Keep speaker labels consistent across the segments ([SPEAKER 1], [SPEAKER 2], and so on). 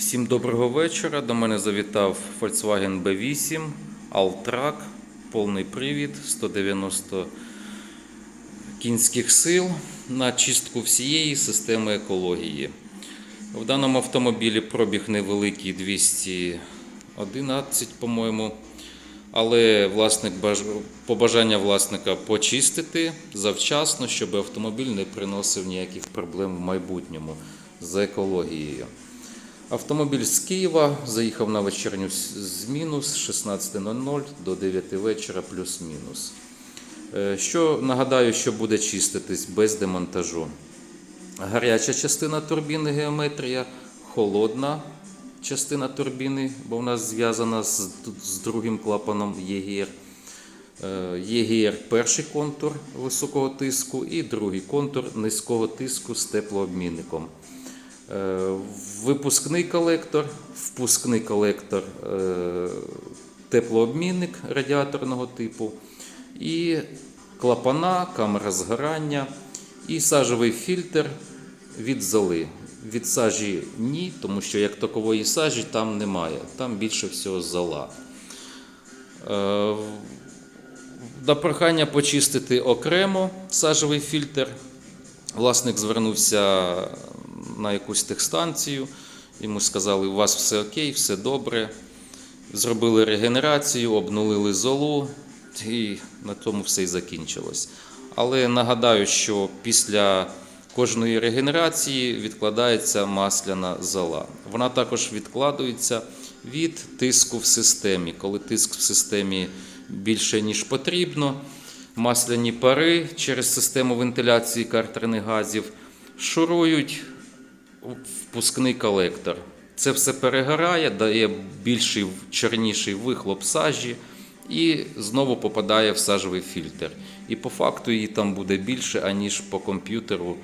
[SPEAKER 1] Всім доброго вечора. До мене завітав Volkswagen B8 Alltrack, повний привід, 190 кінських сил на чистку всієї системи екології. В даному автомобілі пробіг невеликий 211, по-моєму. Але власник баж... побажання власника почистити завчасно, щоб автомобіль не приносив ніяких проблем в майбутньому з екологією. Автомобіль з Києва заїхав на вечірню зміну з 16.00 до 9 вечора плюс-мінус. Е, Що нагадаю, що буде чиститись без демонтажу. Гаряча частина турбіни геометрія, холодна частина турбіни, бо вона зв'язана з, з другим клапаном ЄГР. Е, ЄГР перший контур високого тиску і другий контур низького тиску з теплообмінником. Е, Випускний колектор, впускний колектор, е, теплообмінник радіаторного типу, і клапана, камера згорання, і сажевий фільтр від золи. Від сажі ні, тому що як такової сажі там немає, там більше всього зола. Е, до прохання почистити окремо сажевий фільтр. Власник звернувся на якусь техстанцію. Йому сказали, у вас все окей, все добре. Зробили регенерацію, обнулили золу, і на тому все і закінчилось. Але нагадаю, що після кожної регенерації відкладається масляна зола. Вона також відкладується від тиску в системі. Коли тиск в системі більше, ніж потрібно, масляні пари через систему вентиляції картерних газів шурують впускний колектор. Це все перегорає, дає більший чорніший вихлоп сажі і знову попадає в сажовий фільтр. І по факту її там буде більше, аніж по комп'ютеру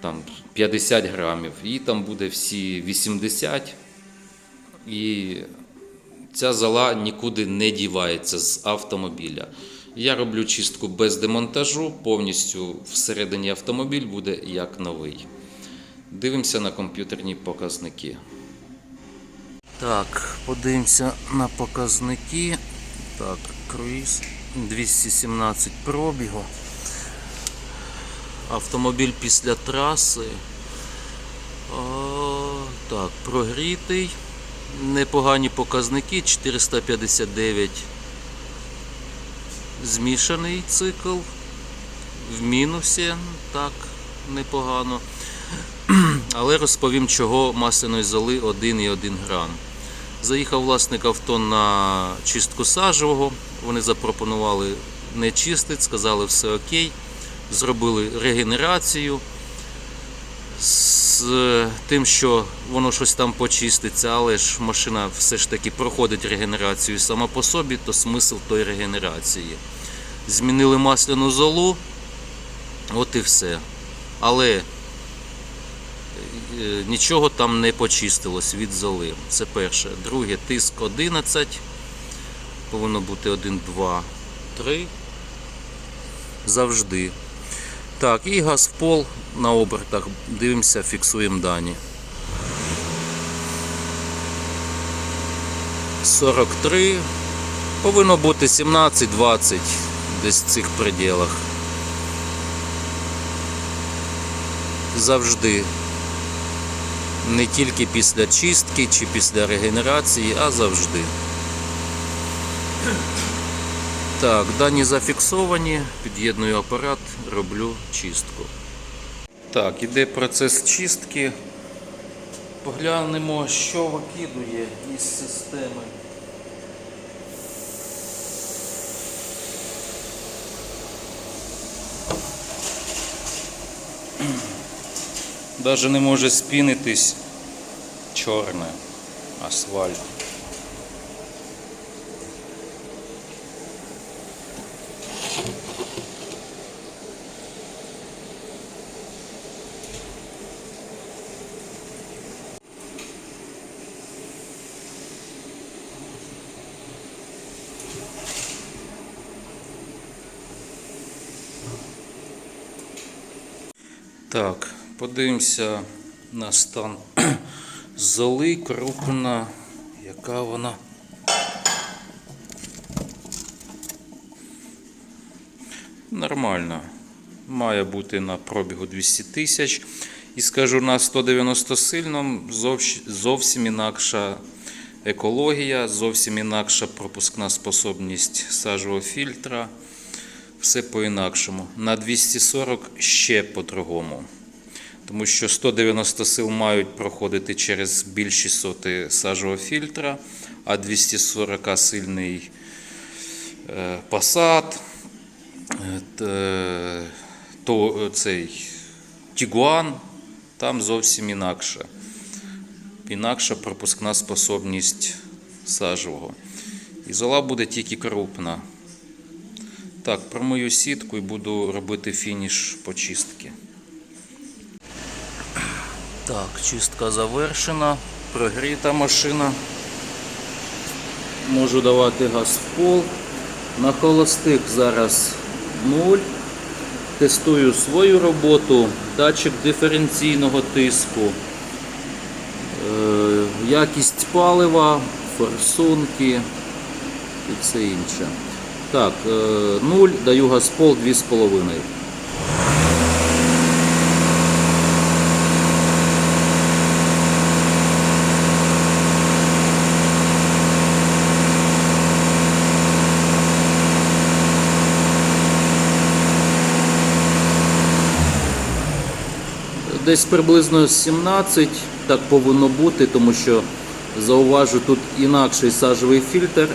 [SPEAKER 1] там 50 грамів. Її там буде всі 80. І ця зола нікуди не дівається з автомобіля. Я роблю чистку без демонтажу, повністю всередині автомобіль буде як новий. Дивимося на комп'ютерні показники. Так, подивимося на показники. Так, круїз 217 пробігу. Автомобіль після траси. О, так, прогрітий. Непогані показники 459. Змішаний цикл. В мінусі, так, непогано. Але розповім, чого масляної золи 1,1 грам. Заїхав власник авто на чистку сажевого. Вони запропонували не чистити, сказали все окей. Зробили регенерацію з тим, що воно щось там почиститься, але ж машина все ж таки проходить регенерацію сама по собі, то смисл тої регенерації. Змінили масляну золу, от і все. Але нічого там не почистилось від золи. Це перше. Друге, тиск 11. Повинно бути 1, 2, 3. Завжди. Так, і газ в пол на обертах. Дивимося, фіксуємо дані. 43. Повинно бути 17-20 десь в цих пределах. Завжди. Не тільки після чистки чи після регенерації, а завжди. Так, дані зафіксовані, під'єдную апарат, роблю чистку. Так, іде процес чистки. Поглянемо, що викидує із системи. Даже не може спінитись чорне асфальт. Так, подивимося на стан Золи крупна. Яка вона? Нормально. Має бути на пробігу 200 тисяч. І скажу на 190 сильному зовсім інакша екологія, зовсім інакша пропускна способність сажового фільтра. Все по-інакшому. На 240 ще по-другому. Тому що 190 сил мають проходити через більші соти сажового фільтра, а 240 сильний е, посад, е, то е, цей Тігуан, там зовсім інакше. Інакша пропускна способність сажового. І зола буде тільки крупна. Так, промию сітку і буду робити фініш почистки. Так, чистка завершена, прогріта машина. Можу давати газ в пол. На холостих зараз 0. Тестую свою роботу, датчик диференційного тиску, е, якість палива, форсунки і все інше. Так, 0, даю газ пол 2,5. Десь приблизно 17, так повинно бути, тому що зауважу тут інакший сажовий фільтр,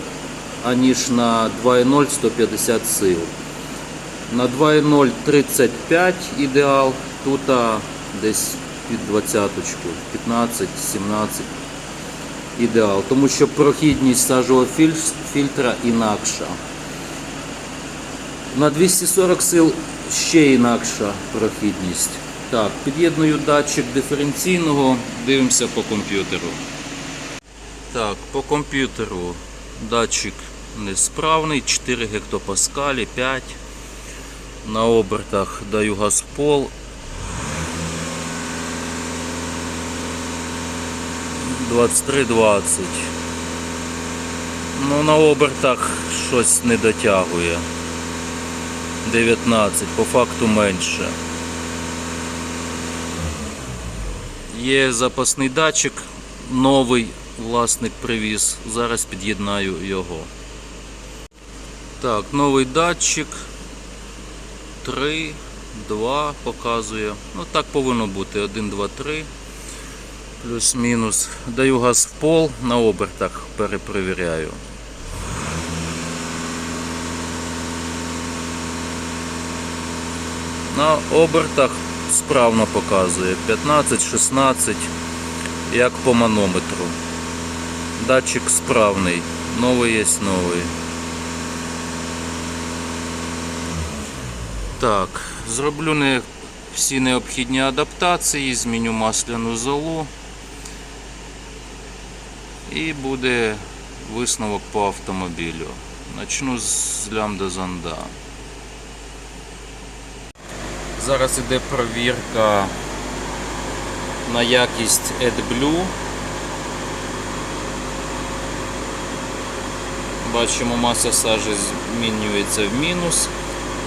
[SPEAKER 1] аніж на 2.0 150 сил. На 2.0 35 ідеал, тут десь під 20, 15, 17 ідеал, тому що прохідність сажового фільтра інакша. На 240 сил ще інакша прохідність. Так, під'єдную датчик диференційного, дивимося по комп'ютеру. Так, по комп'ютеру датчик несправний, 4 гектопаскалі, 5. На обертах даю газ в пол. Ну на обертах щось не дотягує. 19, по факту менше. Є запасний датчик, новий власник привіз. Зараз під'єднаю його. Так, новий датчик. 3, 2 показує. Ну так повинно бути. 1, 2, 3. Плюс-мінус. Даю газ в пол, на обертах перепровіряю. На обертах справно показує 15-16, як по манометру. Датчик справний, новий є новий. Так, зроблю не всі необхідні адаптації, зміню масляну золу. І буде висновок по автомобілю. Начну з лямбда зонда. Зараз іде провірка на якість AdBlue. Бачимо, маса сажі змінюється в мінус,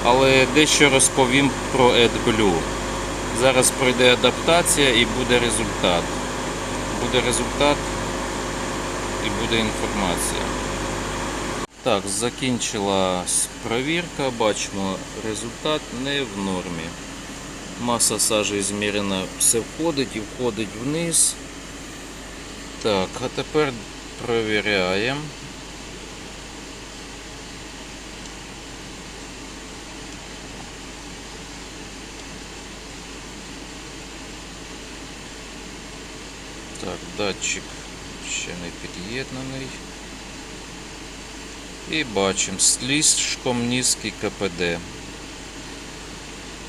[SPEAKER 1] але дещо розповім про AdBlue. Зараз пройде адаптація і буде результат. Буде результат і буде інформація. Так, закінчилась провірка, бачимо результат не в нормі. Маса сажі змірена, все входить і входить вниз. Так, а тепер провіряємо. Так, датчик ще не під'єднаний. І бачимо слишком низький КПД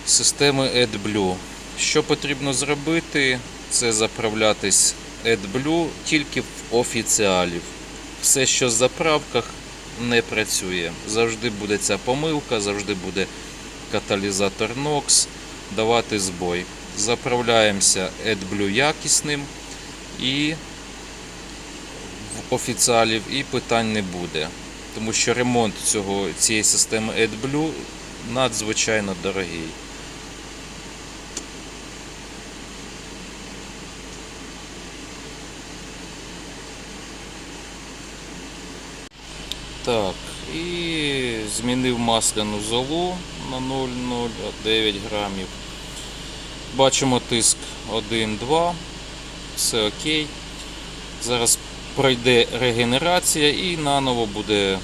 [SPEAKER 1] системи AdBlue. Що потрібно зробити, це заправлятись AdBlue тільки в офіціалів. Все, що в заправках, не працює. Завжди буде ця помилка, завжди буде каталізатор NOx давати збой. Заправляємося AdBlue якісним і в офіціалів, і питань не буде. Тому що ремонт цього, цієї системи AdBlue надзвичайно дорогий. Так, і змінив масляну золу на 0,09 грамів. Бачимо тиск 1-2. Все окей. Зараз пройде регенерація і наново буде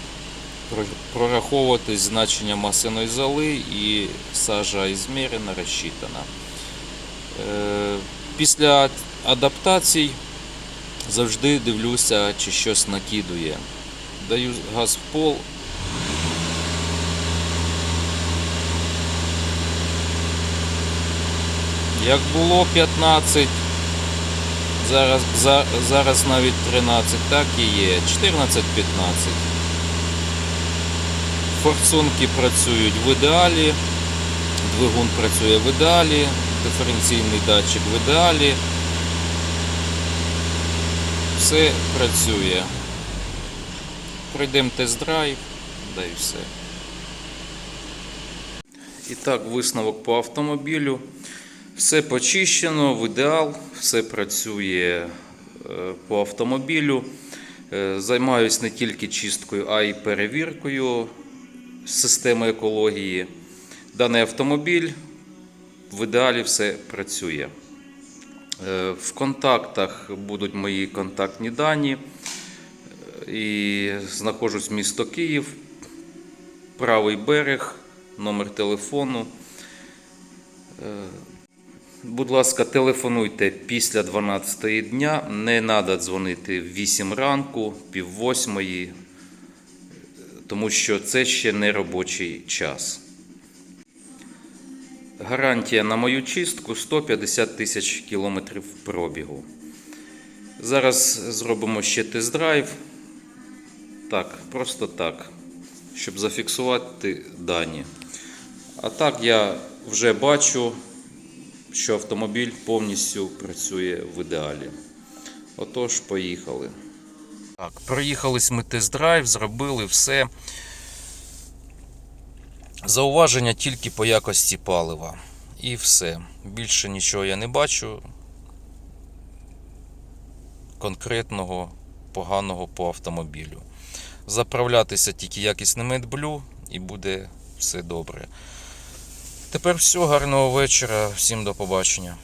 [SPEAKER 1] про- прораховуватись значення масляної золи і сажа ізмірена, розчитана. Е, Після адаптацій завжди дивлюся, чи щось накидує. Даю газ в пол. Як було 15, зараз, за, зараз навіть 13, так і є. 14-15. Форсунки працюють в ідеалі, двигун працює в ідеалі, диференційний датчик в ідеалі. Все працює. Пройдемо тест-драйв, да і все. І так, висновок по автомобілю. Все почищено, в ідеал, все працює е, по автомобілю. Е, Займаюсь не тільки чисткою, а й перевіркою системи екології. Даний автомобіль в ідеалі все працює. Е, В контактах будуть мої контактні дані. І знаходжусь місто Київ, правий берег, номер телефону. Е, Будь ласка, телефонуйте після 12 дня. Не треба дзвонити в 8 ранку, пів восьмої, тому що це ще не робочий час. Гарантія на мою чистку 150 тисяч кілометрів пробігу. Зараз зробимо ще тест-драйв. Так, просто так, щоб зафіксувати дані. А так я вже бачу, що автомобіль повністю працює в ідеалі. Отож, поїхали. Так, проїхались ми тест-драйв, зробили все. Зауваження тільки по якості палива. І все. Більше нічого я не бачу. Конкретного поганого по автомобілю. Заправлятися тільки якісним медблю і буде все добре. Тепер все, гарного вечора, всім до побачення.